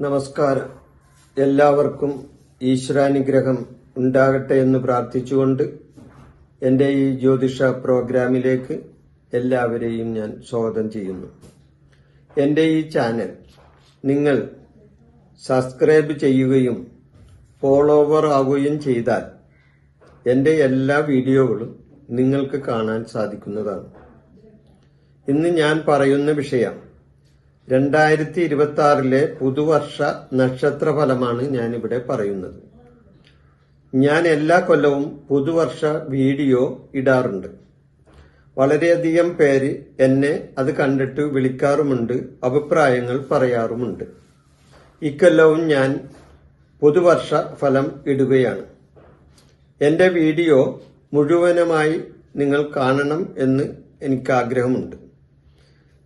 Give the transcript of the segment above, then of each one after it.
നമസ്കാരം. എല്ലാവർക്കും ഈശ്വരാനുഗ്രഹം ഉണ്ടാകട്ടെ എന്ന് പ്രാർത്ഥിച്ചുകൊണ്ട് എന്റെ ഈ ജ്യോതിഷ പ്രോഗ്രാമിലേക്ക് എല്ലാവരെയും ഞാൻ സ്വാഗതം ചെയ്യുന്നു. എന്റെ ഈ ചാനൽ നിങ്ങൾ സബ്സ്ക്രൈബ് ചെയ്യുകയും ഫോളോവർ ആവുകയും ചെയ്താൽ എന്റെ എല്ലാ വീഡിയോകളും നിങ്ങൾക്ക് കാണാൻ സാധിക്കുന്നതാണ്. ഇന്ന് ഞാൻ പറയുന്ന വിഷയം രണ്ടായിരത്തി ഇരുപത്തി ആറിലെ പുതുവർഷ നക്ഷത്ര ഫലമാണ് ഞാനിവിടെ പറയുന്നത്. ഞാൻ എല്ലാ കൊല്ലവും പുതുവർഷ വീഡിയോ ഇടാറുണ്ട്. വളരെയധികം പേര് എന്നെ അത് കണ്ടിട്ട് വിളിക്കാറുമുണ്ട് അഭിപ്രായങ്ങൾ പറയാറുമുണ്ട്. ഇക്കൊല്ലവും ഞാൻ പുതുവർഷ ഫലം ഇടുകയാണ്. എന്റെ വീഡിയോ മുഴുവനുമായി നിങ്ങൾ കാണണം എന്ന് എനിക്ക് ആഗ്രഹമുണ്ട്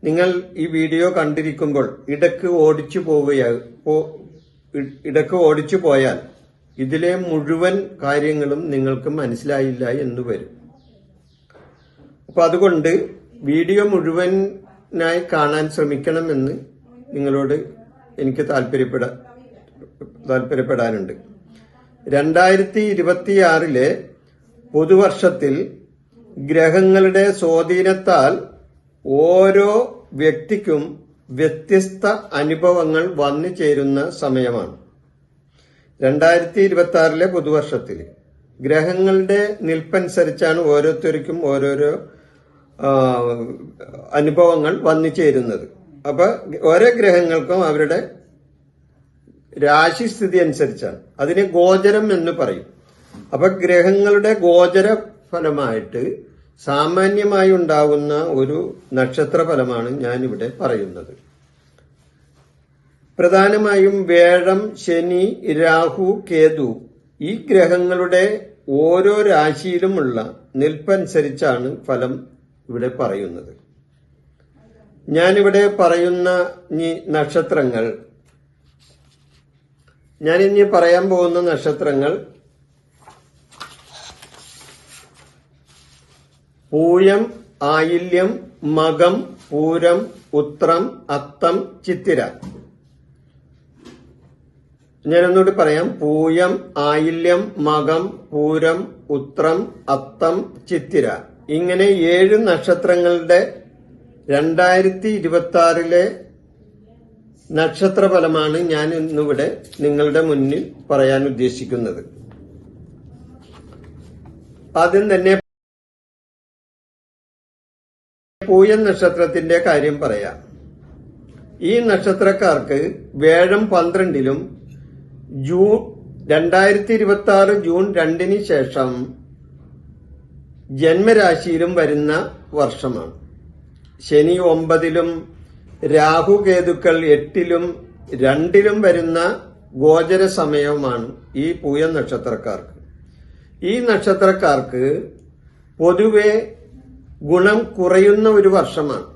നിങ്ങൾ ഈ വീഡിയോ കണ്ടിരിക്കുമ്പോൾ ഇടയ്ക്ക് ഓടിച്ചു പോവുകയാ ഇടയ്ക്ക് ഓടിച്ചു പോയാൽ ഇതിലെ മുഴുവൻ കാര്യങ്ങളും നിങ്ങൾക്ക് മനസ്സിലായില്ല എന്ന് വരും. അപ്പൊ അതുകൊണ്ട് വീഡിയോ മുഴുവനായി കാണാൻ ശ്രമിക്കണമെന്ന് നിങ്ങളോട് എനിക്ക് താല്പര്യപ്പെട താല്പര്യപ്പെടാനുണ്ട്. രണ്ടായിരത്തി ഇരുപത്തിയാറിലെ പുതുവർഷത്തിൽ ഗ്രഹങ്ങളുടെ സ്വാധീനത്താൽ ഓരോ വ്യക്തിക്കും വ്യത്യസ്ത അനുഭവങ്ങൾ വന്നു ചേരുന്ന സമയമാണ്. രണ്ടായിരത്തി ഇരുപത്തി ആറിലെ പുതുവർഷത്തിൽ ഗ്രഹങ്ങളുടെ നിൽപ്പനുസരിച്ചാണ് ഓരോരുത്തർക്കും ഓരോരോ അനുഭവങ്ങൾ വന്നു ചേരുന്നത്. അപ്പൊ ഓരോ ഗ്രഹങ്ങൾക്കും അവരുടെ രാശിസ്ഥിതി അനുസരിച്ചാണ്. അതിനെ ഗോചരം എന്ന് പറയും. അപ്പൊ ഗ്രഹങ്ങളുടെ ഗോചര ഫലമായിട്ട് സാമാന്യമായി ഉണ്ടാകുന്ന ഒരു നക്ഷത്ര ഫലമാണ് ഞാനിവിടെ പറയുന്നത്. പ്രധാനമായും വേഴം ശനി രാഹു കേതു ഈ ഗ്രഹങ്ങളുടെ ഓരോ രാശിയിലുമുള്ള നിൽപ്പനുസരിച്ചാണ് ഫലം ഇവിടെ പറയുന്നത്. ഞാനിവിടെ പറയുന്ന നക്ഷത്രങ്ങൾ ഞാനിനി പറയാൻ പോകുന്ന നക്ഷത്രങ്ങൾ പൂയം ആയില്യം മകം പൂരം ഉത്രം അത്തം ചിത്തിര. ഞാനൊന്നുകൂടി പറയാം. പൂയം ആയില്യം മകം പൂരം ഉത്രം അത്തം ചിത്തിര. ഇങ്ങനെ ഏഴ് നക്ഷത്രങ്ങളുടെ രണ്ടായിരത്തി ഇരുപത്തി ആറിലെ നക്ഷത്രഫലമാണ് ഞാൻ ഇന്നിവിടെ നിങ്ങളുടെ മുന്നിൽ പറയാൻ ഉദ്ദേശിക്കുന്നത് ആദ്യം തന്നെ പൂയൻ നക്ഷത്രത്തിന്റെ കാര്യം പറയാം. ഈ നക്ഷത്രക്കാർക്ക് വേഴം പന്ത്രണ്ടിലും ജൂൺ രണ്ടായിരത്തി ഇരുപത്തി ആറ് ജൂൺ രണ്ടിന് ശേഷം ജന്മരാശിയിലും വരുന്ന വർഷമാണ്. ശനി ഒമ്പതിലും രാഹു കേതുക്കൾ എട്ടിലും രണ്ടിലും വരുന്ന ഗോചര സമയവുമാണ് ഈ പൂയ നക്ഷത്രക്കാർക്ക്. ഈ നക്ഷത്രക്കാർക്ക് പൊതുവെ ഗുണം കുറയുന്ന ഒരു വർഷമാണ്.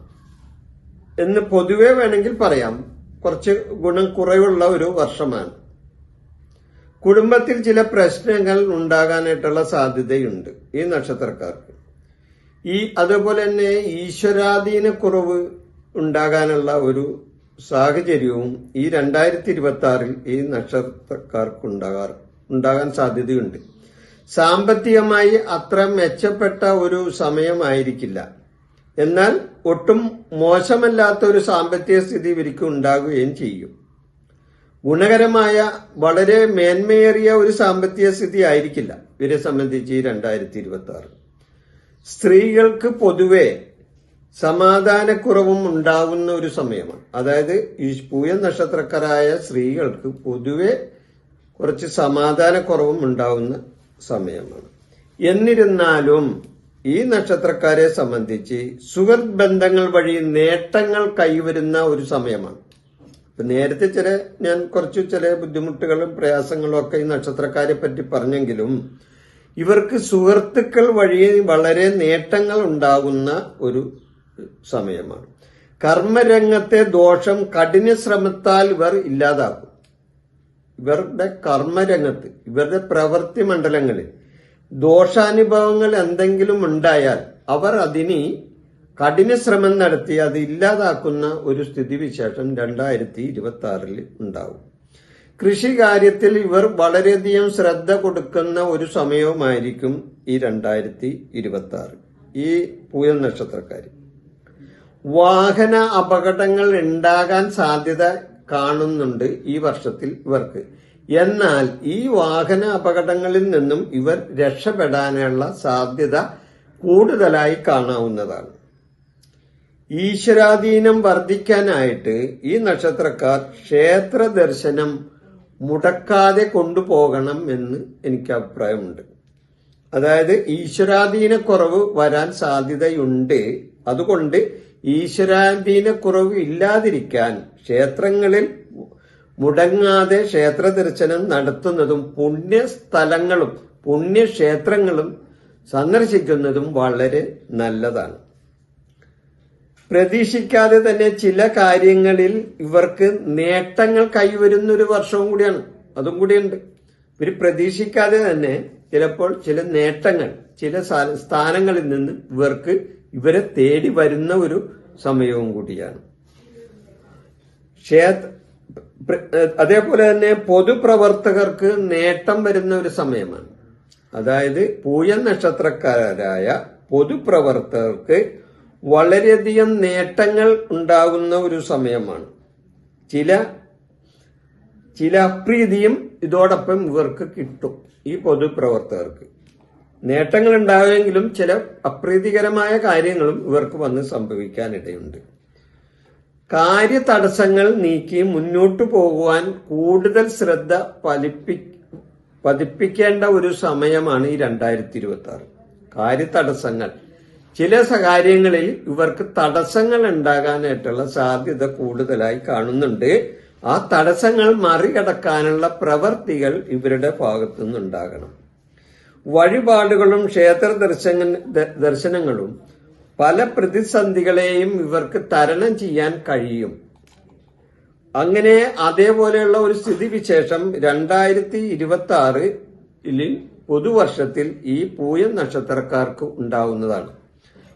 എന്ന് പൊതുവെ വേണമെങ്കിൽ പറയാം. കുറച്ച് ഗുണം കുറവുള്ള ഒരു വർഷമാണ്. കുടുംബത്തിൽ ചില പ്രശ്നങ്ങൾ ഉണ്ടാകാനായിട്ടുള്ള സാധ്യതയുണ്ട് ഈ നക്ഷത്രക്കാർക്ക്. ഈ അതുപോലെ തന്നെ ഈശ്വരാധീന കുറവ് ഉണ്ടാകാനുള്ള ഒരു സാഹചര്യവും ഈ രണ്ടായിരത്തി ഇരുപത്തി ആറിൽ ഈ നക്ഷത്രക്കാർക്ക് ഉണ്ടാകാൻ സാധ്യതയുണ്ട്. സാമ്പത്തികമായി അത്ര മെച്ചപ്പെട്ട ഒരു സമയമായിരിക്കില്ല. എന്നാൽ ഒട്ടും മോശമല്ലാത്ത ഒരു സാമ്പത്തിക സ്ഥിതി ഇവർക്ക് ഉണ്ടാകുകയും ചെയ്യും. ഗുണകരമായ വളരെ മേന്മയേറിയ ഒരു സാമ്പത്തിക സ്ഥിതി ആയിരിക്കില്ല. ഇവരെ സംബന്ധിച്ച് രണ്ടായിരത്തി ഇരുപത്തി ആറ് സ്ത്രീകൾക്ക് പൊതുവെ സമാധാനക്കുറവും ഉണ്ടാകുന്ന ഒരു സമയമാണ്. അതായത് ഈ പൂയ നക്ഷത്രക്കാരായ സ്ത്രീകൾക്ക് പൊതുവെ കുറച്ച് സമാധാനക്കുറവും ഉണ്ടാകുന്ന സമയമാണ്. എന്നിരുന്നാലും ഈ നക്ഷത്രക്കാരെ സംബന്ധിച്ച് സുഹൃത് ബന്ധങ്ങൾ വഴി നേട്ടങ്ങൾ കൈവരുന്ന ഒരു സമയമാണ്. ഇപ്പൊ നേരത്തെ ചില ഞാൻ കുറച്ച് ചില ബുദ്ധിമുട്ടുകളും പ്രയാസങ്ങളും ഒക്കെ ഈ നക്ഷത്രക്കാരെ പറ്റി പറഞ്ഞെങ്കിലും ഇവർക്ക് സുഹൃത്തുക്കൾ വഴി വളരെ നേട്ടങ്ങൾ ഉണ്ടാകുന്ന ഒരു സമയമാണ്. കർമ്മരംഗത്തെ ദോഷം കഠിന ശ്രമത്താൽ ഇവർ ഇല്ലാതാക്കും ഇവരുടെ കർമ്മരംഗത്ത് ഇവരുടെ പ്രവൃത്തി മണ്ഡലങ്ങളിൽ ദോഷാനുഭവങ്ങൾ എന്തെങ്കിലും ഉണ്ടായാൽ അവർ അതിന് കഠിന ശ്രമം നടത്തി അത് ഇല്ലാതാക്കുന്ന ഒരു സ്ഥിതിവിശേഷം രണ്ടായിരത്തി ഇരുപത്തി ആറിൽ ഉണ്ടാവും. കൃഷി കാര്യത്തിൽ ഇവർ വളരെയധികം ശ്രദ്ധ കൊടുക്കുന്ന ഒരു സമയവുമായിരിക്കും ഈ രണ്ടായിരത്തി ഇരുപത്തി ആറ് ഈ പൂയം നക്ഷത്രക്കാർ വാഹന അപകടങ്ങൾ ഉണ്ടാകാൻ സാധ്യത കാണുന്നുണ്ട് ഈ വർഷത്തിൽ ഇവർക്ക്. എന്നാൽ ഈ വാഹന അപകടങ്ങളിൽ നിന്നും ഇവർ രക്ഷപ്പെടാനുള്ള സാധ്യത കൂടുതലായി കാണാവുന്നതാണ്. ഈശ്വരാധീനം വർദ്ധിക്കാനായിട്ട് ഈ നക്ഷത്രക്കാർ ക്ഷേത്ര ദർശനം മുടക്കാതെ കൊണ്ടുപോകണം എന്ന് എനിക്ക് അഭിപ്രായമുണ്ട്. അതായത് ഈശ്വരാധീനക്കുറവ് വരാൻ സാധ്യതയുണ്ട്. അതുകൊണ്ട് ഈശ്വരാധീനക്കുറവ് ഇല്ലാതിരിക്കാൻ ക്ഷേത്രങ്ങളിൽ മുടങ്ങാതെ ക്ഷേത്ര ദർശനം നടത്തുന്നതും പുണ്യസ്ഥലങ്ങളും പുണ്യക്ഷേത്രങ്ങളും സന്ദർശിക്കുന്നതും വളരെ നല്ലതാണ്. പ്രതീക്ഷിക്കാതെ തന്നെ ചില കാര്യങ്ങളിൽ ഇവർക്ക് നേട്ടങ്ങൾ കൈവരുന്ന ഒരു വർഷവും കൂടിയാണ്. അതും കൂടിയുണ്ട്. ഇവർ പ്രതീക്ഷിക്കാതെ തന്നെ ചിലപ്പോൾ ചില നേട്ടങ്ങൾ ചില സ്ഥാനങ്ങളിൽ നിന്ന് ഇവർക്ക് ഇവരെ തേടി വരുന്ന ഒരു സമയവും കൂടിയാണ്. ക്ഷേത്ര അതേപോലെ തന്നെ പൊതുപ്രവർത്തകർക്ക് നേട്ടം വരുന്ന ഒരു സമയമാണ്. അതായത് പൂയൻ നക്ഷത്രക്കാരായ പൊതുപ്രവർത്തകർക്ക് വളരെയധികം നേട്ടങ്ങൾ ഉണ്ടാകുന്ന ഒരു സമയമാണ്. ചില ചില അപ്രീതിയും ഇതോടൊപ്പം ഇവർക്ക് കിട്ടും ഈ പൊതുപ്രവർത്തകർക്ക്. നേട്ടങ്ങൾ ഉണ്ടാകുമെങ്കിലും ചില അപ്രീതികരമായ കാര്യങ്ങളും ഇവർക്ക് വന്ന് സംഭവിക്കാനിടയുണ്ട്. കാര്യ തടസ്സങ്ങൾ നീക്കി മുന്നോട്ടു പോകുവാൻ കൂടുതൽ ശ്രദ്ധ പലിപ്പി പതിപ്പിക്കേണ്ട ഒരു സമയമാണ് ഈ രണ്ടായിരത്തി ഇരുപത്തി ആറ് കാര്യ തടസ്സങ്ങൾ ചില കാര്യങ്ങളിൽ ഇവർക്ക് തടസ്സങ്ങൾ ഉണ്ടാകാനായിട്ടുള്ള സാധ്യത കൂടുതലായി കാണുന്നുണ്ട്. ആ തടസ്സങ്ങൾ മറികടക്കാനുള്ള പ്രവർത്തികൾ ഇവരുടെ ഭാഗത്തുനിന്നുണ്ടാകണം. വഴിപാടുകളും ക്ഷേത്ര ദർശന ദർശനങ്ങളും പല പ്രതിസന്ധികളെയും ഇവർക്ക് തരണം ചെയ്യാൻ കഴിയും. അങ്ങനെ അതേപോലെയുള്ള ഒരു സ്ഥിതിവിശേഷം രണ്ടായിരത്തി ഇരുപത്തി ആറിൽ പുതുവർഷത്തിൽ ഈ പൂയം നക്ഷത്രക്കാർക്ക് ഉണ്ടാവുന്നതാണ്.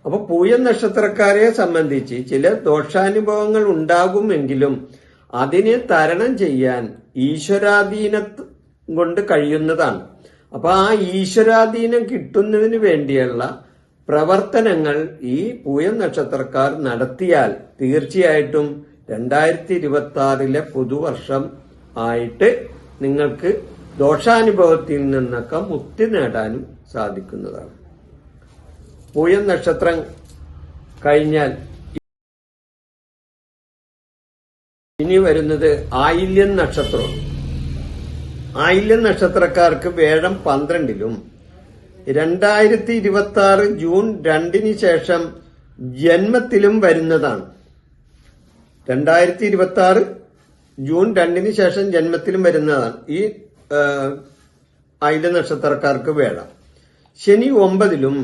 അപ്പോൾ പൂയം നക്ഷത്രക്കാരെ സംബന്ധിച്ച് ചില ദോഷാനുഭവങ്ങൾ ഉണ്ടാകുമെങ്കിലും അതിനെ തരണം ചെയ്യാൻ ഈശ്വരാധീന കൊണ്ട് കഴിയുന്നതാണ്. അപ്പൊ ആ ഈശ്വരാധീനം കിട്ടുന്നതിന് വേണ്ടിയുള്ള പ്രവർത്തനങ്ങൾ ഈ പൂയം നക്ഷത്രക്കാർ നടത്തിയാൽ തീർച്ചയായിട്ടും രണ്ടായിരത്തി ഇരുപത്തി ആറിലെ പുതുവർഷം ആയിട്ട് നിങ്ങൾക്ക് ദോഷാനുഭവത്തിൽ നിന്നൊക്കെ മുക്തി നേടാനും സാധിക്കുന്നതാണ്. പൂയം നക്ഷത്രം കഴിഞ്ഞാൽ ഇനി വരുന്നത് ആയില്യം നക്ഷത്രം ആയില്യം നക്ഷത്രക്കാർക്ക് വേഴം പന്ത്രണ്ടിലും രണ്ടായിരത്തി ഇരുപത്തി ആറ് ജൂൺ രണ്ടിന് ശേഷം ജന്മത്തിലും വരുന്നതാണ്. രണ്ടായിരത്തി ഇരുപത്തി ആറ് ജൂൺ രണ്ടിന് ശേഷം ജന്മത്തിലും വരുന്നതാണ് ഈ ആയില്യ നക്ഷത്രക്കാർക്ക് വേഴം. ശനി ഒമ്പതിലും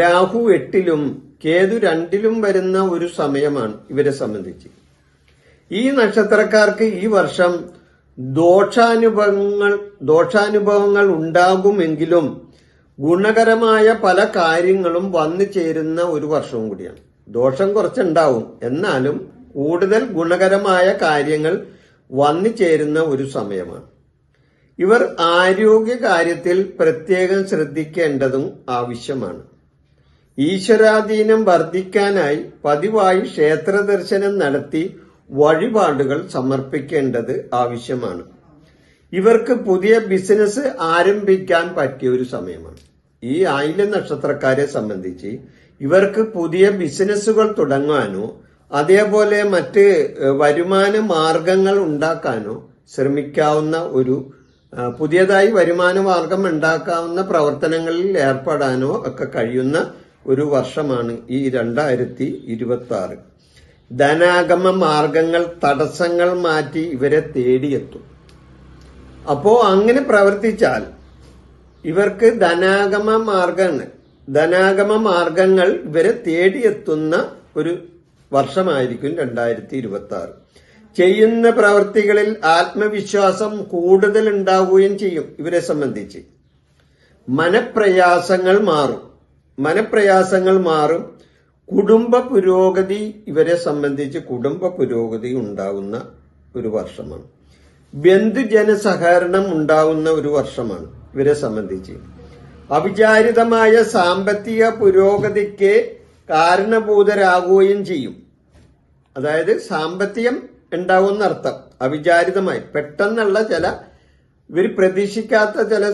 രാഹു എട്ടിലും കേതു രണ്ടിലും വരുന്ന ഒരു സമയമാണ് ഇവരെ സംബന്ധിച്ച്. ഈ നക്ഷത്രക്കാർക്ക് ഈ വർഷം ദോഷാനുഭവങ്ങൾ ദോഷാനുഭവങ്ങൾ ഉണ്ടാകുമെങ്കിലും ഗുണകരമായ പല കാര്യങ്ങളും വന്നു ചേരുന്ന ഒരു വർഷവും കൂടിയാണ്. ദോഷം കുറച്ചുണ്ടാവും. എന്നാലും കൂടുതൽ ഗുണകരമായ കാര്യങ്ങൾ വന്നു ചേരുന്ന ഒരു സമയമാണ്. ഇവർ ആരോഗ്യ കാര്യത്തിൽ പ്രത്യേകം ശ്രദ്ധിക്കേണ്ടതും ആവശ്യമാണ്. ഈശ്വരാധീനം വർദ്ധിക്കാനായി പതിവായി ക്ഷേത്ര ദർശനം നടത്തി വഴിപാടുകൾ സമർപ്പിക്കേണ്ടത് ആവശ്യമാണ്. ഇവർക്ക് പുതിയ ബിസിനസ് ആരംഭിക്കാൻ പറ്റിയ ഒരു സമയമാണ്. ഈ ആയില നക്ഷത്രക്കാരെ സംബന്ധിച്ച് ഇവർക്ക് പുതിയ ബിസിനസ്സുകൾ തുടങ്ങാനോ അതേപോലെ മറ്റ് വരുമാന മാർഗങ്ങൾ ഉണ്ടാക്കാനോ ശ്രമിക്കാവുന്ന ഒരു പുതിയതായി വരുമാന മാർഗം ഉണ്ടാക്കാവുന്ന പ്രവർത്തനങ്ങളിൽ ഏർപ്പെടാനോ ഒക്കെ കഴിയുന്ന ഒരു വർഷമാണ് ഈ രണ്ടായിരത്തി ഇരുപത്തി ആറ് ധനാഗമ മാർഗങ്ങൾ തടസ്സങ്ങൾ മാറ്റി ഇവരെ തേടിയെത്തും. അപ്പോ അങ്ങനെ പ്രവർത്തിച്ചാൽ ഇവർക്ക് ധനാഗമ മാർഗങ്ങൾ ധനാഗമ മാർഗങ്ങൾ ഇവരെ തേടിയെത്തുന്ന ഒരു വർഷമായിരിക്കും രണ്ടായിരത്തി ഇരുപത്തി ആറ് ചെയ്യുന്ന പ്രവർത്തികളിൽ ആത്മവിശ്വാസം കൂടുതൽ ഉണ്ടാവുകയും ചെയ്യും ഇവരെ സംബന്ധിച്ച്. മനപ്രയാസങ്ങൾ മാറും. മനപ്രയാസങ്ങൾ മാറും. കുടുംബ പുരോഗതി ഇവരെ സംബന്ധിച്ച് കുടുംബ പുരോഗതി ഉണ്ടാകുന്ന ഒരു വർഷമാണ്. ബന്ധുജന സഹകരണം ഉണ്ടാകുന്ന ഒരു വർഷമാണ് ഇവരെ സംബന്ധിച്ച്. അവിചാരിതമായ സാമ്പത്തിക പുരോഗതിക്ക് കാരണഭൂതരാകുകയും ചെയ്യും. അതായത് സാമ്പത്തികം ഉണ്ടാവുന്ന അർത്ഥം അവിചാരിതമായി. പെട്ടെന്നുള്ള ചില ഇവർ പ്രതീക്ഷിക്കാത്ത ചില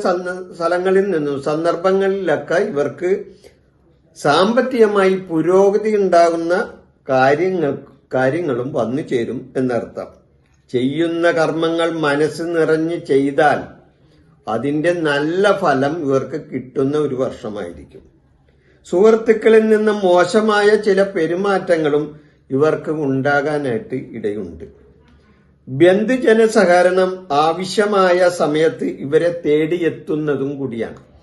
സ്ഥലങ്ങളിൽ നിന്നും സന്ദർഭങ്ങളിലൊക്കെ ഇവർക്ക് സാമ്പത്തികമായി പുരോഗതി ഉണ്ടാകുന്ന കാര്യങ്ങൾ കാര്യങ്ങളും വന്നു ചേരും എന്നർത്ഥം. ചെയ്യുന്ന കർമ്മങ്ങൾ മനസ്സ് നിറഞ്ഞ് ചെയ്താൽ അതിന്റെ നല്ല ഫലം ഇവർക്ക് കിട്ടുന്ന ഒരു വർഷമായിരിക്കും. സുഹൃത്തുക്കളിൽ നിന്ന് മോശമായ ചില പെരുമാറ്റങ്ങളും ഇവർക്ക് ഉണ്ടാകാനായിട്ട് ഇടയുണ്ട്. ബന്ധുജന സഹകരണം ആവശ്യമായ സമയത്ത് ഇവരെ തേടിയെത്തുന്നതും കൂടിയാണ്.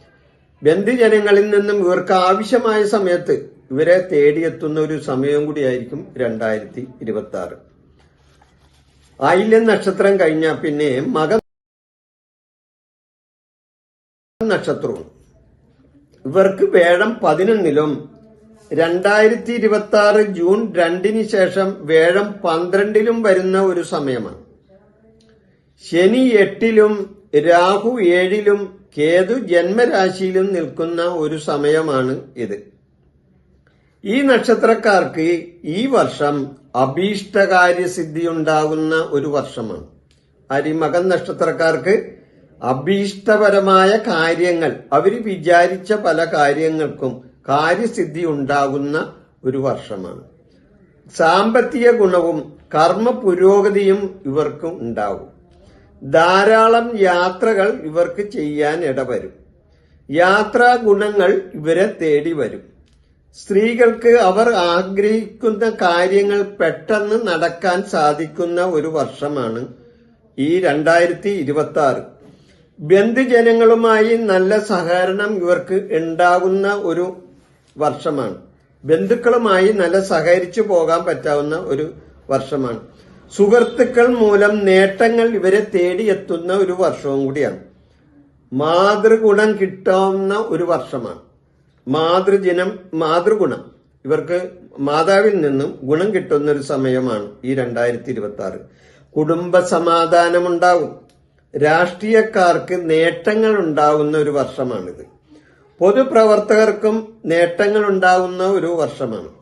ബന്ധുജനങ്ങളിൽ നിന്നും ഇവർക്ക് ആവശ്യമായ സമയത്ത് ഇവരെ തേടിയെത്തുന്ന ഒരു സമയം കൂടിയായിരിക്കും രണ്ടായിരത്തി ഇരുപത്തി ആറ് ആയില്യം നക്ഷത്രം കഴിഞ്ഞാൽ പിന്നെ മക നക്ഷത്രവും ഇവർക്ക് വേഴം പതിനൊന്നിലും രണ്ടായിരത്തി ഇരുപത്തി ആറ് ജൂൺ രണ്ടിന് ശേഷം വേഴം പന്ത്രണ്ടിലും വരുന്ന ഒരു സമയമാണ്. ശനി എട്ടിലും രാഹു ഏഴിലും കേതു ജന്മരാശിയിലും നിൽക്കുന്ന ഒരു സമയമാണ് ഇത്. ഈ നക്ഷത്രക്കാർക്ക് ഈ വർഷം അഭീഷ്ടകാര്യസിദ്ധി ഉണ്ടാകുന്ന ഒരു വർഷമാണ്. അരിമകൻ നക്ഷത്രക്കാർക്ക് അഭീഷ്ടപരമായ കാര്യങ്ങൾ അവർ വിചാരിച്ച പല കാര്യങ്ങൾക്കും കാര്യസിദ്ധി ഉണ്ടാകുന്ന ഒരു വർഷമാണ്. സാമ്പത്തിക ഗുണവും കർമ്മ പുരോഗതിയും ഇവർക്ക് ഉണ്ടാവും. ധാരാളം യാത്രകൾ ഇവർക്ക് ചെയ്യാൻ ഇടവരും. യാത്രാ ഗുണങ്ങൾ ഇവരെ തേടി വരും. സ്ത്രീകൾക്ക് അവർ ആഗ്രഹിക്കുന്ന കാര്യങ്ങൾ പെട്ടെന്ന് നടക്കാൻ സാധിക്കുന്ന ഒരു വർഷമാണ് ഈ രണ്ടായിരത്തി ഇരുപത്തി ആറ് ബന്ധുജനങ്ങളുമായി നല്ല സഹകരണം ഇവർക്ക് ഉണ്ടാകുന്ന ഒരു വർഷമാണ്. ബന്ധുക്കളുമായി നല്ല സഹകരിച്ചു പോകാൻ പറ്റാവുന്ന ഒരു വർഷമാണ്. സുഹൃത്തുക്കൾ മൂലം നേട്ടങ്ങൾ ഇവരെ തേടിയെത്തുന്ന ഒരു വർഷവും കൂടിയാണ്. മാതൃഗുണം കിട്ടാവുന്ന ഒരു വർഷമാണ്. മാതൃജനം മാതൃഗുണം. ഇവർക്ക് മാതാവിൽ നിന്നും ഗുണം കിട്ടുന്ന ഒരു സമയമാണ് ഈ രണ്ടായിരത്തി ഇരുപത്തി ആറ് കുടുംബ സമാധാനമുണ്ടാവും. രാഷ്ട്രീയക്കാർക്ക് നേട്ടങ്ങൾ ഉണ്ടാവുന്ന ഒരു വർഷമാണിത്. പൊതുപ്രവർത്തകർക്കും നേട്ടങ്ങൾ ഉണ്ടാവുന്ന ഒരു വർഷമാണ്.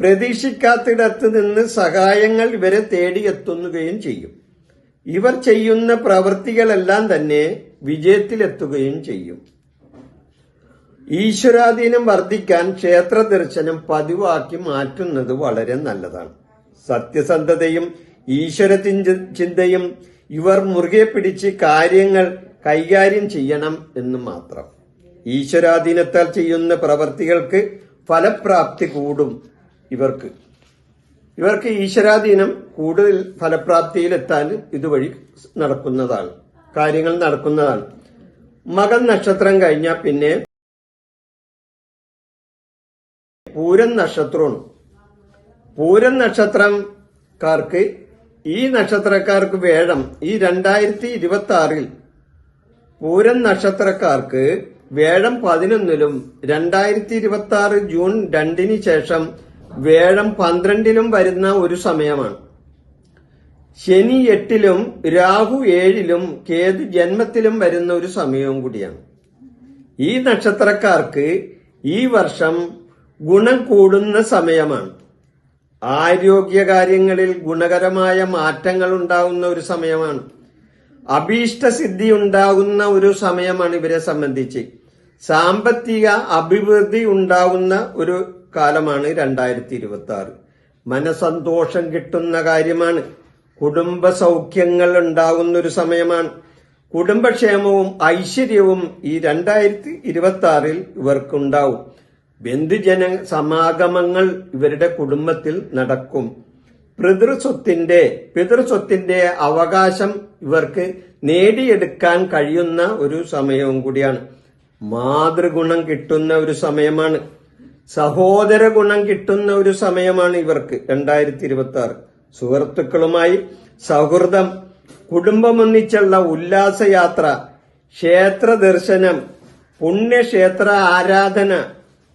പ്രതീക്ഷിക്കാത്തിടത്ത് നിന്ന് സഹായങ്ങൾ ഇവരെ തേടിയെത്തുകയും ചെയ്യും. ഇവർ ചെയ്യുന്ന പ്രവൃത്തികളെല്ലാം തന്നെ വിജയത്തിലെത്തുകയും ചെയ്യും. ഈശ്വരാധീനം വർദ്ധിക്കാൻ ക്ഷേത്ര ദർശനം പതിവാക്കി മാറ്റുന്നത് വളരെ നല്ലതാണ്. സത്യസന്ധതയും ഈശ്വര ചിന്തയും ഇവർ മുറുകെ പിടിച്ച് കാര്യങ്ങൾ കൈകാര്യം ചെയ്യണം എന്ന് മാത്രം. ഈശ്വരാധീനത്താൽ ചെയ്യുന്ന പ്രവർത്തികൾക്ക് ഫലപ്രാപ്തി കൂടും ഇവർക്ക്. ഇവർക്ക് ഈശ്വരാധീനം കൂടുതൽ ഫലപ്രാപ്തിയിലെത്താൻ ഇതുവഴി നടക്കുന്നതാണ്. കാര്യങ്ങൾ നടക്കുന്നതാണ്. മകൻ നക്ഷത്രം കഴിഞ്ഞാൽ പിന്നെ പൂരൻ നക്ഷത്രമാണ് പൂരൻ നക്ഷത്രക്കാർക്ക് ഈ നക്ഷത്രക്കാർക്ക് വേഴം ഈ രണ്ടായിരത്തി ഇരുപത്തി ആറിൽ പൂരം നക്ഷത്രക്കാർക്ക് വേഴം പതിനൊന്നിലും രണ്ടായിരത്തി ഇരുപത്തി ആറ് ജൂൺ രണ്ടിന് ശേഷം വേഴം പന്ത്രണ്ടിലും വരുന്ന ഒരു സമയമാണ്. ശനി എട്ടിലും രാഹു ഏഴിലും കേതു ജന്മത്തിലും വരുന്ന ഒരു സമയവും കൂടിയാണ്. ഈ നക്ഷത്രക്കാർക്ക് ഈ വർഷം ഗുണം കൂടുന്ന സമയമാണ്. ആരോഗ്യകാര്യങ്ങളിൽ ഗുണകരമായ മാറ്റങ്ങൾ ഉണ്ടാകുന്ന ഒരു സമയമാണ്. അഭീഷ്ടസിദ്ധി ഉണ്ടാകുന്ന ഒരു സമയമാണ് ഇവരെ സംബന്ധിച്ച്. സാമ്പത്തിക അഭിവൃദ്ധി ഉണ്ടാകുന്ന ഒരു കാലമാണ് രണ്ടായിരത്തി ഇരുപത്തി ആറ് മനസന്തോഷം കിട്ടുന്ന കാര്യമാണ്. കുടുംബ സൗഖ്യങ്ങൾ ഉണ്ടാകുന്ന ഒരു സമയമാണ്. കുടുംബക്ഷേമവും ഐശ്വര്യവും ഈ രണ്ടായിരത്തി ഇരുപത്തി ആറിൽ ഇവർക്കുണ്ടാവും. ബന്ധുജന സമാഗമങ്ങൾ ഇവരുടെ കുടുംബത്തിൽ നടക്കും. പിതൃസ്വത്തിന്റെ പിതൃസ്വത്തിന്റെ അവകാശം ഇവർക്ക് നേടിയെടുക്കാൻ കഴിയുന്ന ഒരു സമയവും കൂടിയാണ്. മാതൃഗുണം കിട്ടുന്ന ഒരു സമയമാണ്. സഹോദര ഗുണം കിട്ടുന്ന ഒരു സമയമാണ് ഇവർക്ക് രണ്ടായിരത്തി ഇരുപത്തി ആറ് സുഹൃത്തുക്കളുമായി സൗഹൃദം കുടുംബമൊന്നിച്ചുള്ള ഉല്ലാസയാത്ര ക്ഷേത്ര ദർശനം പുണ്യക്ഷേത്ര ആരാധന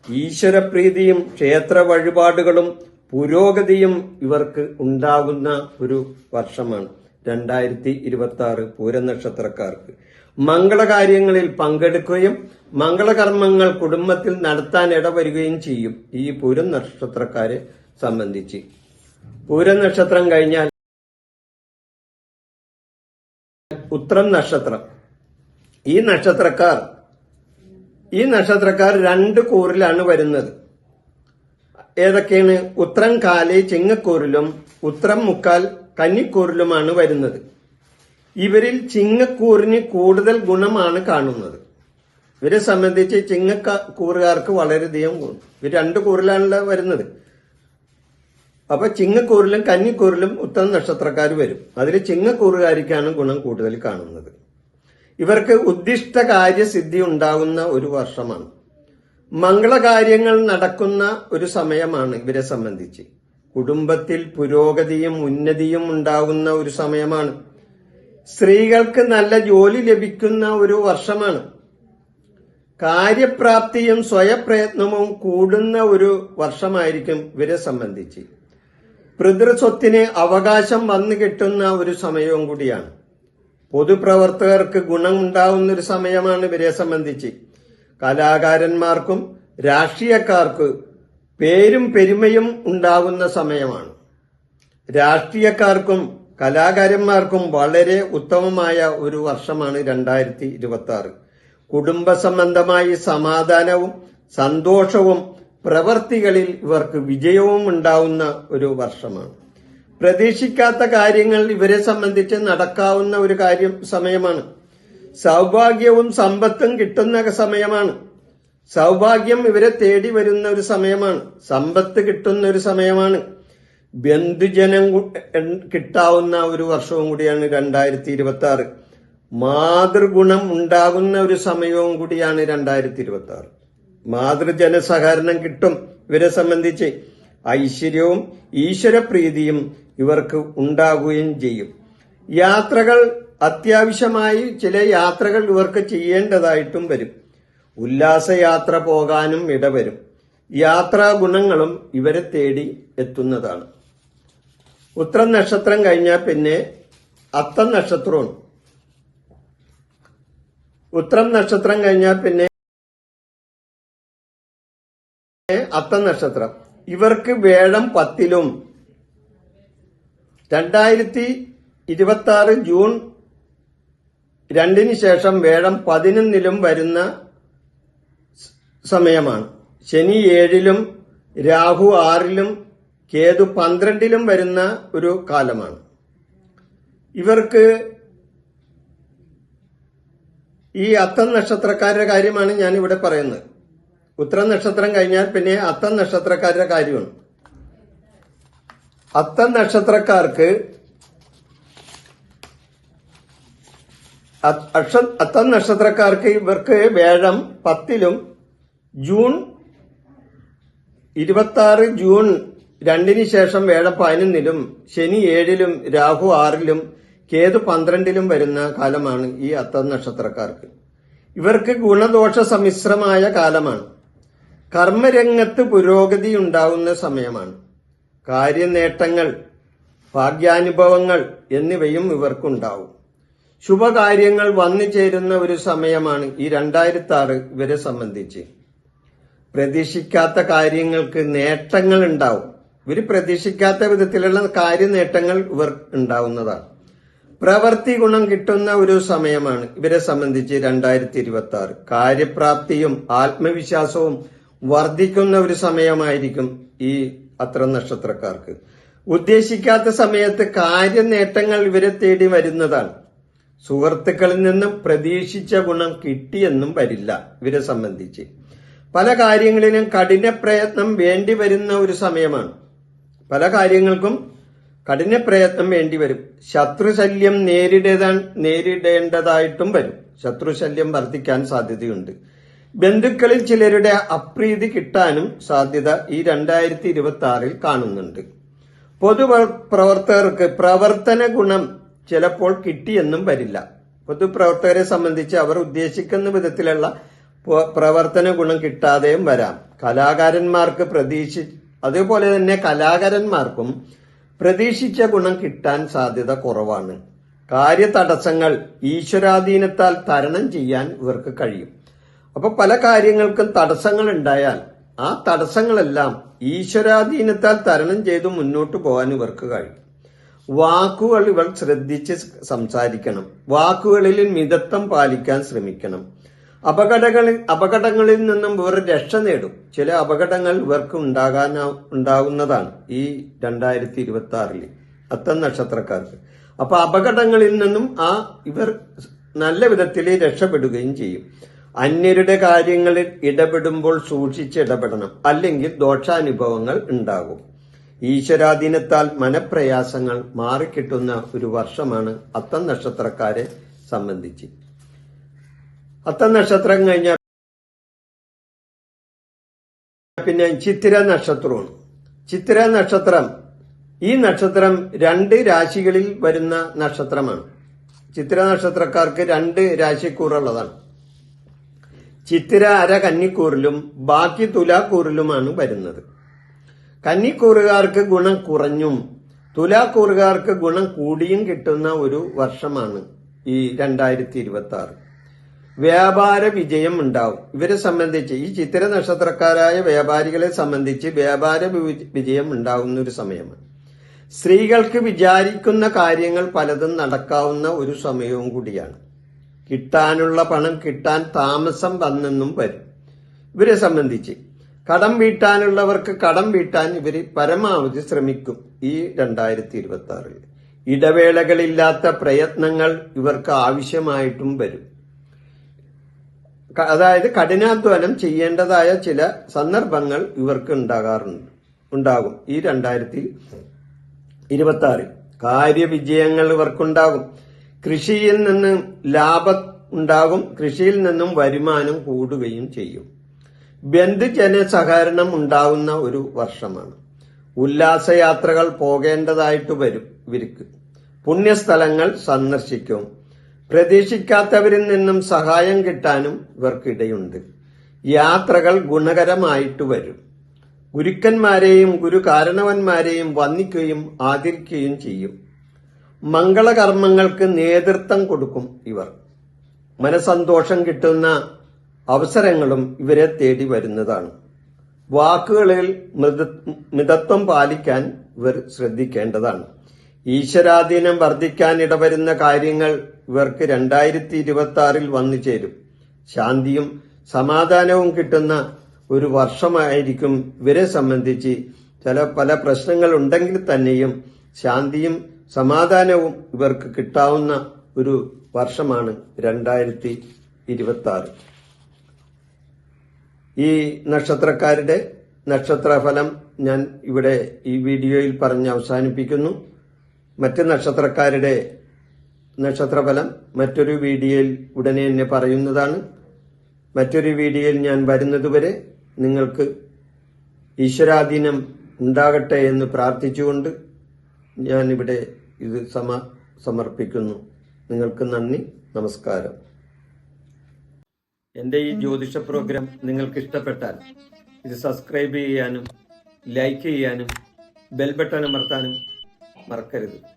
ഈശ്വരപ്രീതിയും ക്ഷേത്ര വഴിപാടുകളും പുരോഗതിയും ഇവർക്ക് ഉണ്ടാകുന്ന ഒരു വർഷമാണ്. രണ്ടായിരത്തി ഇരുപത്തി ആറ് പൂരനക്ഷത്രക്കാർക്ക്. മംഗളകാര്യങ്ങളിൽ പങ്കെടുക്കുകയും മംഗളകർമ്മങ്ങൾ കുടുംബത്തിൽ നടത്താൻ ഇടവരികയും ചെയ്യും. ഈ പൂരം നക്ഷത്രക്കാരെ സംബന്ധിച്ച്. പൂരം നക്ഷത്രം കഴിഞ്ഞാൽ ഉത്രം നക്ഷത്രം. ഈ നക്ഷത്രക്കാർ ഈ നക്ഷത്രക്കാർ രണ്ട് കൂറിലാണ് വരുന്നത്. ഏതൊക്കെയാണ്? ഉത്രം കാലേ ചിങ്ങക്കൂറിലും ഉത്രം മുക്കാൽ കന്നിക്കൂറിലുമാണ് വരുന്നത്. ഇവരിൽ ചിങ്ങക്കൂറിന് കൂടുതൽ ഗുണമാണ് കാണുന്നത്. ഇവരെ സംബന്ധിച്ച് ചിങ്ങക്കൂറുകാർക്ക് വളരെയധികം ഗുണം. ഇവർ രണ്ട് കൂറിലാണല്ലോ വരുന്നത്. അപ്പൊ ചിങ്ങക്കൂറിലും കന്നിക്കൂറിലും ഉത്തമ നക്ഷത്രക്കാർ വരും. അതിൽ ചിങ്ങക്കൂറുകാരിക്കാണ് ഗുണം കൂടുതൽ കാണുന്നത്. ഇവർക്ക് ഉദ്ദിഷ്ട കാര്യസിദ്ധി ഉണ്ടാകുന്ന ഒരു വർഷമാണ്. മംഗളകാര്യങ്ങൾ നടക്കുന്ന ഒരു സമയമാണ് ഇവരെ സംബന്ധിച്ച്. കുടുംബത്തിൽ പുരോഗതിയും ഉന്നതിയും ഉണ്ടാകുന്ന ഒരു സമയമാണ്. സ്ത്രീകൾക്ക് നല്ല ജോലി ലഭിക്കുന്ന ഒരു വർഷമാണ്. കാര്യപ്രാപ്തിയും സ്വയപ്രയത്നവും കൂടുന്ന ഒരു വർഷമായിരിക്കും ഇവരെ സംബന്ധിച്ച്. പിതൃസ്വത്തിന് അവകാശം വന്നു കിട്ടുന്ന ഒരു സമയവും കൂടിയാണ്. പൊതുപ്രവർത്തകർക്ക് ഗുണമുണ്ടാവുന്ന ഒരു സമയമാണ് ഇവരെ സംബന്ധിച്ച്. കലാകാരന്മാർക്കും രാഷ്ട്രീയക്കാർക്ക് പേരും പെരുമയും ഉണ്ടാകുന്ന സമയമാണ്. രാഷ്ട്രീയക്കാർക്കും കലാകാരന്മാർക്കും വളരെ ഉത്തമമായ ഒരു വർഷമാണ് രണ്ടായിരത്തി ഇരുപത്തി ആറ് കുടുംബ സംബന്ധമായി സമാധാനവും സന്തോഷവും പ്രവർത്തികളിൽ ഇവർക്ക് വിജയവും ഉണ്ടാവുന്ന ഒരു വർഷമാണ്. പ്രതീക്ഷിക്കാത്ത കാര്യങ്ങൾ ഇവരെ സംബന്ധിച്ച് നടക്കാവുന്ന ഒരു കാര്യം സമയമാണ്. സൗഭാഗ്യവും സമ്പത്തും കിട്ടുന്ന സമയമാണ്. സൗഭാഗ്യം ഇവരെ തേടി വരുന്ന ഒരു സമയമാണ്. സമ്പത്ത് കിട്ടുന്ന ഒരു സമയമാണ്. ബന്ധുജനം കിട്ടാവുന്ന ഒരു വർഷവും കൂടിയാണ് രണ്ടായിരത്തി ഇരുപത്തി ആറ് മാതൃഗുണം ഉണ്ടാകുന്ന ഒരു സമയവും കൂടിയാണ് രണ്ടായിരത്തി ഇരുപത്തി ആറ് മാതൃജന സഹകരണം കിട്ടും ഇവരെ സംബന്ധിച്ച് ഐശ്വര്യവും ഈശ്വരപ്രീതിയും ഇവർക്ക് ഉണ്ടാകുകയും ചെയ്യും. യാത്രകൾ അത്യാവശ്യമായി ചില യാത്രകൾ ഇവർക്ക് ചെയ്യേണ്ടതായിട്ടും വരും. ഉല്ലാസയാത്ര പോകാനും ഇടവരും. യാത്രാ ഗുണങ്ങളും ഇവരെ തേടി എത്തുന്നതാണ്. ഉത്രം നക്ഷത്രം കഴിഞ്ഞാൽ പിന്നെ അത്തം നക്ഷത്രവും ഉത്രം നക്ഷത്രം കഴിഞ്ഞാൽ പിന്നെ അത്തം നക്ഷത്രം. ഇവർക്ക് വേഴം പത്തിലും. രണ്ടായിരത്തി ഇരുപത്തി ആറ് ജൂൺ രണ്ടിന് ശേഷം വേഴം പതിനൊന്നിലും വരുന്ന സമയമാണ്. ശനി ഏഴിലും രാഹു ആറിലും കേതു പന്ത്രണ്ടിലും വരുന്ന ഒരു കാലമാണ്. ഇവർക്ക് ഈ അത്തം നക്ഷത്രക്കാരുടെ കാര്യമാണ് ഞാൻ ഇവിടെ പറയുന്നത്. ഉത്തര നക്ഷത്രം കഴിഞ്ഞാൽ പിന്നെ അത്തം നക്ഷത്രക്കാരുടെ കാര്യമാണ്. അത്തം നക്ഷത്രക്കാർക്ക് അക്ഷ- അത്തം നക്ഷത്രക്കാർക്ക് ഇവർക്ക് വേഴം പത്തിലും ജൂൺ ഇരുപത്തി ജൂൺ രണ്ടിന് ശേഷം വേഴ പതിനൊന്നിലും ശനി ഏഴിലും രാഹു ആറിലും കേതു പന്ത്രണ്ടിലും വരുന്ന കാലമാണ് ഈ അത്തം നക്ഷത്രക്കാർക്ക്. ഇവർക്ക് ഗുണദോഷ സമ്മിശ്രമായ കാലമാണ്. കർമ്മരംഗത്ത് പുരോഗതി ഉണ്ടാവുന്ന സമയമാണ്. കാര്യനേട്ടങ്ങൾ ഭാഗ്യാനുഭവങ്ങൾ എന്നിവയും ഇവർക്കുണ്ടാവും. ശുഭകാര്യങ്ങൾ വന്നു ചേരുന്ന ഒരു സമയമാണ് ഈ രണ്ടായിരത്തി ആറ് ഇവരെ സംബന്ധിച്ച്. പ്രതീക്ഷിക്കാത്ത കാര്യങ്ങൾക്ക് നേട്ടങ്ങൾ ഉണ്ടാവും. ഇവർ പ്രതീക്ഷിക്കാത്ത വിധത്തിലുള്ള കാര്യനേട്ടങ്ങൾ ഇവർ ഉണ്ടാവുന്നതാണ്. പ്രവൃത്തി ഗുണം കിട്ടുന്ന ഒരു സമയമാണ് ഇവരെ സംബന്ധിച്ച് രണ്ടായിരത്തി ഇരുപത്തി ആറ് കാര്യപ്രാപ്തിയും ആത്മവിശ്വാസവും വർദ്ധിക്കുന്ന ഒരു സമയമായിരിക്കും ഈ അത്ര നക്ഷത്രക്കാർക്ക്. ഉദ്ദേശിക്കാത്ത സമയത്ത് കാര്യനേട്ടങ്ങൾ ഇവരെ തേടി വരുന്നതാണ്. സുഹൃത്തുക്കളിൽ നിന്നും പ്രതീക്ഷിച്ച ഗുണം കിട്ടിയെന്നും വരില്ല ഇവരെ സംബന്ധിച്ച്. പല കാര്യങ്ങളിലും കഠിന പ്രയത്നം വേണ്ടി വരുന്ന ഒരു സമയമാണ്. പല കാര്യങ്ങൾക്കും കഠിന പ്രയത്നം വേണ്ടി വരും. ശത്രുശല്യം നേരിടേതാൻ നേരിടേണ്ടതായിട്ടും വരും. ശത്രുശല്യം വർദ്ധിക്കാൻ സാധ്യതയുണ്ട്. ബന്ധുക്കളിൽ ചിലരുടെ അപ്രീതി കിട്ടാനും സാധ്യത ഈ രണ്ടായിരത്തി ഇരുപത്തി ആറിൽ കാണുന്നുണ്ട്. പൊതുപ്രവർത്തകർക്ക് പ്രവർത്തന ഗുണം ചിലപ്പോൾ കിട്ടിയെന്നും വരില്ല. പൊതുപ്രവർത്തകരെ സംബന്ധിച്ച് അവർ ഉദ്ദേശിക്കുന്ന വിധത്തിലുള്ള പ്രവർത്തന ഗുണം കിട്ടാതെയും വരാം. കലാകാരന്മാർക്ക് പ്രതീക്ഷി അതേപോലെ തന്നെ കലാകാരന്മാർക്കും പ്രതീക്ഷിച്ച ഗുണം കിട്ടാൻ സാധ്യത കുറവാണ്. കാര്യതടസ്സങ്ങൾ ഈശ്വരാധീനത്താൽ തരണം ചെയ്യാൻ ഇവർക്ക് കഴിയും. അപ്പോൾ പല കാര്യങ്ങൾക്കും തടസ്സങ്ങൾ ഉണ്ടായാൽ ആ തടസ്സങ്ങളെല്ലാം ഈശ്വരാധീനത്താൽ തരണം ചെയ്ത് മുന്നോട്ട് പോകാൻ ഇവർക്ക് കഴിയും. വാക്കുകൾ ഇവർ ശ്രദ്ധിച്ച് സംസാരിക്കണം. വാക്കുകളിൽ മിതത്വം പാലിക്കാൻ ശ്രമിക്കണം. അപകടങ്ങളിൽ അപകടങ്ങളിൽ നിന്നും ഇവർ രക്ഷ നേടും. ചില അപകടങ്ങൾ ഇവർക്ക് ഉണ്ടാകാൻ ഉണ്ടാകുന്നതാണ് ഈ രണ്ടായിരത്തി ഇരുപത്തി ആറിൽ അത്തം നക്ഷത്രക്കാർക്ക്. അപ്പൊ അപകടങ്ങളിൽ നിന്നും ആ ഇവർ നല്ല വിധത്തിൽ രക്ഷപ്പെടുകയും ചെയ്യും. അന്യരുടെ കാര്യങ്ങളിൽ ഇടപെടുമ്പോൾ സൂക്ഷിച്ച് ഇടപെടണം. അല്ലെങ്കിൽ ദോഷാനുഭവങ്ങൾ ഉണ്ടാകും. ഈശ്വരാധീനത്താൽ മനപ്രയാസങ്ങൾ മാറിക്കിട്ടുന്ന ഒരു വർഷമാണ് അത്തം നക്ഷത്രക്കാരെ സംബന്ധിച്ച്. അത്തം നക്ഷത്രം കഴിഞ്ഞ പിന്നെ ചിത്തിര നക്ഷത്രമാണ്. ചിത്തിര നക്ഷത്രം ഈ നക്ഷത്രം രണ്ട് രാശികളിൽ വരുന്ന നക്ഷത്രമാണ്. ചിത്തിര നക്ഷത്രക്കാർക്ക് രണ്ട് രാശിക്കൂറുള്ളതാണ്. ചിത്തിര അര കന്നിക്കൂറിലും ബാക്കി തുലാക്കൂറിലുമാണ് വരുന്നത്. കന്നിക്കൂറുകാർക്ക് ഗുണം കുറഞ്ഞും തുലാക്കൂറുകാർക്ക് ഗുണം കൂടിയും കിട്ടുന്ന ഒരു വർഷമാണ് ഈ രണ്ടായിരത്തി ഇരുപത്തി ആറ് വ്യാപാര വിജയം ഉണ്ടാവും. ഇവരെ സംബന്ധിച്ച് ഈ ചിത്തിര നക്ഷത്രക്കാരായ വ്യാപാരികളെ സംബന്ധിച്ച് വ്യാപാര വിജയം ഉണ്ടാവുന്ന ഒരു സമയമാണ്. സ്ത്രീകൾക്ക് വിചാരിക്കുന്ന കാര്യങ്ങൾ പലതും നടക്കാവുന്ന ഒരു സമയവും കൂടിയാണ്. കിട്ടാനുള്ള പണം കിട്ടാൻ താമസം വന്നെന്നും വരും. ഇവരെ സംബന്ധിച്ച് കടം വീട്ടാനുള്ളവർക്ക് കടം വീട്ടാൻ ഇവർ പരമാവധി ശ്രമിക്കും ഈ രണ്ടായിരത്തി ഇരുപത്തി ആറിൽ ഇടവേളകളില്ലാത്ത പ്രയത്നങ്ങൾ ഇവർക്ക് ആവശ്യമായിട്ടും വരും. അതായത് കഠിനാധ്വാനം ചെയ്യേണ്ടതായ ചില സന്ദർഭങ്ങൾ ഇവർക്ക് ഉണ്ടാകാറുണ്ട് ഉണ്ടാകും. ഈ രണ്ടായിരത്തി ഇരുപത്തി ആറിൽ കാര്യവിജയങ്ങൾ ഇവർക്കുണ്ടാകും. കൃഷിയിൽ നിന്ന് ലാഭം ഉണ്ടാകും കൃഷിയിൽ നിന്നും വരുമാനം കൂടുകയും ചെയ്യും. ബന്ധുജന സഹകരണം ഉണ്ടാകുന്ന ഒരു വർഷമാണ്. ഉല്ലാസയാത്രകൾ പോകേണ്ടതായിട്ട് വരും ഇവർക്ക്. പുണ്യസ്ഥലങ്ങൾ സന്ദർശിക്കും. പ്രതീക്ഷിക്കാത്തവരിൽ നിന്നും സഹായം കിട്ടാനും ഇവർക്കിടയുണ്ട്. യാത്രകൾ ഗുണകരമായിട്ട് വരും. ഗുരുക്കന്മാരെയും ഗുരുകാരണവന്മാരെയും വന്ദിക്കുകയും ആദരിക്കുകയും ചെയ്യും. മംഗളകർമ്മങ്ങൾക്ക് നേതൃത്വം കൊടുക്കും ഇവർ. മനസന്തോഷം കിട്ടുന്ന അവസരങ്ങളും ഇവരെ തേടി വരുന്നതാണ്. വാക്കുകളിൽ മൃദ മിതത്വം പാലിക്കാൻ ഇവർ ശ്രദ്ധിക്കേണ്ടതാണ്. ഈശ്വരാധീനം വർദ്ധിക്കാൻ ഇടവരുന്ന കാര്യങ്ങൾ ഇവർക്ക് രണ്ടായിരത്തി ഇരുപത്തി ആറിൽ വന്നു ചേരും. ശാന്തിയും സമാധാനവും കിട്ടുന്ന ഒരു വർഷമായിരിക്കും ഇവരെ സംബന്ധിച്ച് ചില പല പ്രശ്നങ്ങൾ ഉണ്ടെങ്കിൽ തന്നെയും ശാന്തിയും സമാധാനവും ഇവർക്ക് കിട്ടാവുന്ന ഒരു വർഷമാണ് രണ്ടായിരത്തി ഇരുപത്തി ആറ് ഈ നക്ഷത്രക്കാരുടെ നക്ഷത്രഫലം ഞാൻ ഇവിടെ ഈ വീഡിയോയിൽ പറഞ്ഞ് അവസാനിപ്പിക്കുന്നു. മറ്റ് നക്ഷത്രക്കാരുടെ നക്ഷത്രഫലം മറ്റൊരു വീഡിയോയിൽ ഉടനെ തന്നെ പറയുന്നതാണ്. മറ്റൊരു വീഡിയോയിൽ ഞാൻ വരുന്നതുവരെ നിങ്ങൾക്ക് ഈശ്വരാധീനം ഉണ്ടാകട്ടെ എന്ന് പ്രാർത്ഥിച്ചുകൊണ്ട് ഞാനിവിടെ ഇത് സമ സമർപ്പിക്കുന്നു. നിങ്ങൾക്ക് നന്ദി നമസ്കാരം. എന്റെ ഈ ജ്യോതിഷ പ്രോഗ്രാം നിങ്ങൾക്ക് ഇഷ്ടപ്പെട്ടാൽ ഇത് സബ്സ്ക്രൈബ് ചെയ്യാനും ലൈക്ക് ചെയ്യാനും ബെൽ ബട്ടൺ അമർത്താനും മറക്കരുത്.